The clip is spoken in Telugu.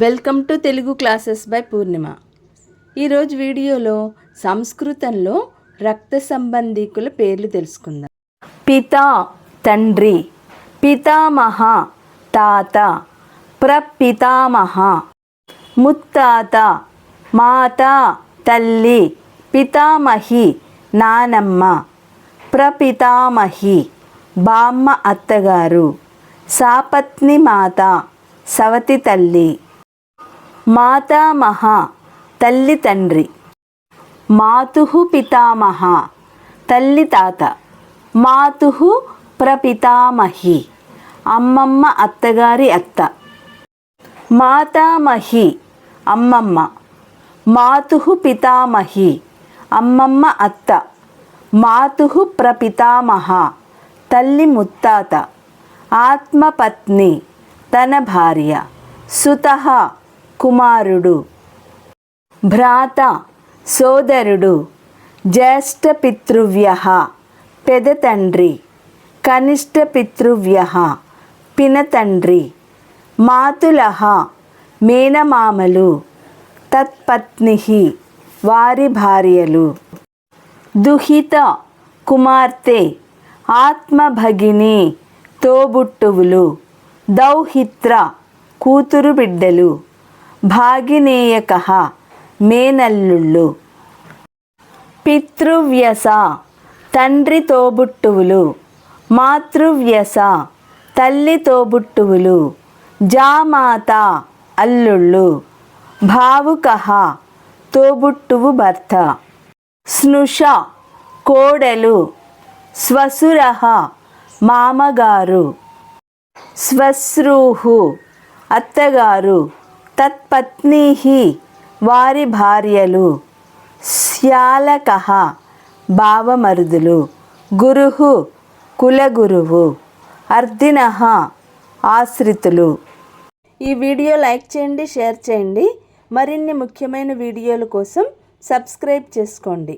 Welcome to Telugu classes by Purnima. ఈరోజు వీడియోలో సంస్కృతంలో రక్త సంబంధీకుల పేర్లు తెలుసుకుందాం. పితా తండ్రి. పితామహ తాత. ప్రపితామహ ముత్తాత. మాత తల్లి. పితామహి నానమ్మ. ప్రపితామహి బామ్మ అత్తగారు. సాపత్ని మాత సవతి తల్లి. మాతామహ తల్లి తండ్రి. మాతు పితామహ తల్లి తాత. మాతు ప్రపితామహి అమ్మమ్మ అత్తగారి అత్త. మాతామహి అమ్మమ్మ. మాతు పితామహి అమ్మమ్మ అత్త. మాతు ప్రపితామహ తల్లి ముత్తాత. ఆత్మపత్ని తన భార్య. సుత కుమారుడు. భ్రాత సోదరుడు. జ్యేష్ఠ పితృవ్య పెదతండ్రి. కనిష్ట పితృవ్య పినతండ్రి. మాతుల మేనమామలు. తత్పత్ని వారి భార్యలు. దుహిత కుమార్తె ఆత్మభగిని తోబుట్టువులు. దౌహిత్ర కూతురు బిడ్డలు. భాగినేయక మేనల్లుళ్ళు. పితృవ్యస తండ్రి తోబుట్టువులు. మాతృవ్యస తల్లి తోబుట్టువులు. జామాత అల్లుళ్ళు. భావుక తోబుట్టువు భర్త. స్నుష కోడలు. స్వసుర మామగారు. స్వశ్రూహు అత్తగారు. తత్పత్ని వారి భార్యలు. శ్యాలక భావమరుదులు. గురు కులగురువు. అర్దిన ఆశ్రితులు. ఈ వీడియో లైక్ చేయండి షేర్ చేయండి. మరిన్ని ముఖ్యమైన వీడియోల కోసం సబ్స్క్రైబ్ చేసుకోండి.